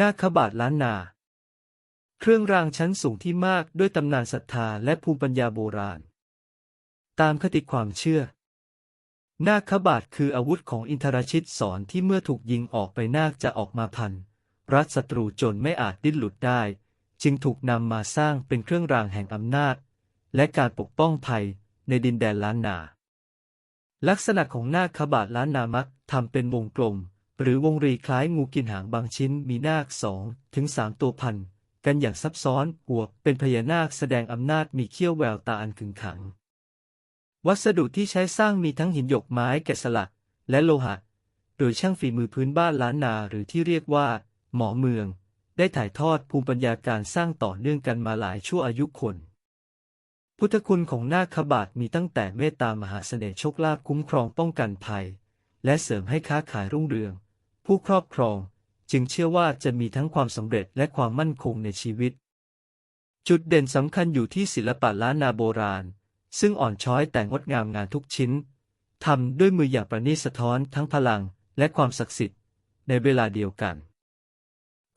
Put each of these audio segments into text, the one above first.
นาคบาทล้านนา เครื่องรางชั้นสูงที่มากด้วยตำนานศรัทธาและภูมิปัญญาโบราณ ตามคติความเชื่อ นาคบาทคืออาวุธของอินทรชิตสอนที่เมื่อถูกยิงออกไปนาคจะออกมาพัน รัดศัตรูจนไม่อาจดิ้นหลุดได้ จึงถูกนำมาสร้างเป็นเครื่องรางแห่งอำนาจ และการปกป้องภัยในดินแดนล้านนา ลักษณะของนาคบาทล้านนามักทำเป็นวงกลม หรือวงรีคล้ายงูกินหางบางชิ้นมีนาคสองถึงสามตัวพันกันอย่างซับซ้อนหัวเป็นพญานาคแสดงอำนาจมีเขี้ยวแววตาอันขึงขัง วัสดุที่ใช้สร้างมีทั้งหินหยกไม้แกะสลัก และโลหะ โดยช่างฝีมือพื้นบ้านล้านนาหรือที่เรียกว่า หมอเมือง ได้ถ่ายทอดภูมิปัญญาการสร้างต่อเนื่องกันมาหลายชั่วอายุคน พุทธคุณของนาคบาทมีตั้งแต่เมตตามหาเสน่ห์โชคลาภคุ้มครองป้องกันภัย และเสริมให้ค้าขายรุ่งเรือง ผู้ครอบครอง จึงเชื่อว่าจะมีทั้งความสำเร็จและความมั่นคงในชีวิต จุดเด่นสำคัญอยู่ที่ศิลปะล้านนาโบราณ ซึ่งอ่อนช้อยแต่งดงามงานทุกชิ้นทำด้วยมืออย่างประณีตสะท้อนทั้งพลังและความศักดิ์สิทธิ์ ในเวลาเดียวกัน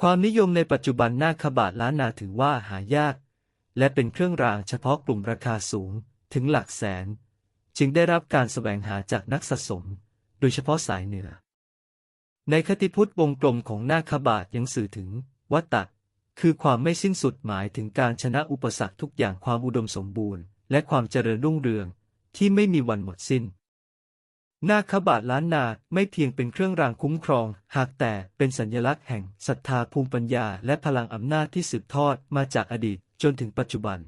ความนิยมในปัจจุบันนาคบาทล้านนาถือว่าหายาก และเป็นเครื่องรางเฉพาะกลุ่มราคาสูงถึงหลักแสน จึงได้รับการแสวงหาจากนักสะสม โดยเฉพาะสายเหนือ ในคติพุทธวงกลมของนาคบาทยังสื่อถึง วัตตะ คือความไม่สิ้นสุดหมายถึงการชนะอุปสรรคทุกอย่างความอุดมสมบูรณ์ และความเจริญรุ่งเรืองที่ไม่มีวันหมดสิ้น นาคบาทล้านนาไม่เพียงเป็นเครื่องรางคุ้มครอง หากแต่เป็นสัญลักษณ์แห่งศรัทธาภูมิปัญญา และพลังอำนาจที่สืบทอดมาจากอดีตจนถึงปัจจุบัน